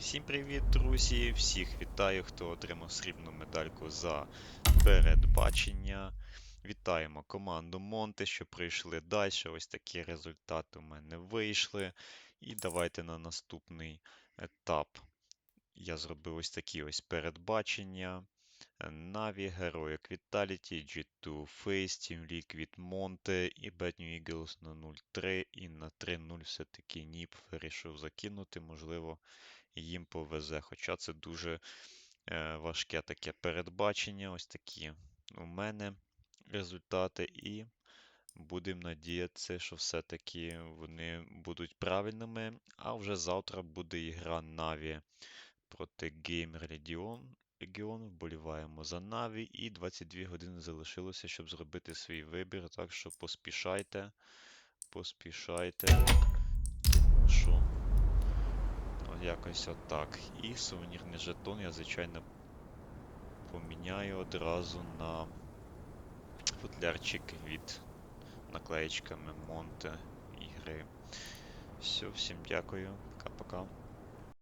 Всім привіт, друзі! Всіх вітаю, хто отримав срібну медальку за передбачення. Вітаємо команду Монте, що прийшли далі. Ось такі результати у мене вийшли. І давайте на наступний етап. Я зробив ось такі ось передбачення. Na'Vi, Heroic Vitality, G2 Face, Team Liquid Monte і Bad New Eagles на 0-3 і на 3-0 все-таки Ніп вирішив закинути, можливо, їм повезе. Хоча це дуже е, важке таке передбачення. Ось такі у мене результати. І будемо надіятися, що все-таки вони будуть правильними. А вже завтра буде ігра Na'Vi проти Gamer Legion. Легіон, вболіваємо за Наві, і 22 години залишилося, щоб зробити свій вибір. Так що поспішайте, поспішайте. Що? От якось отак. І сувенірний жетон я, звичайно, поміняю одразу на футлярчик від наклеєчками Монте ігри. Все, всім дякую. Пока-пока.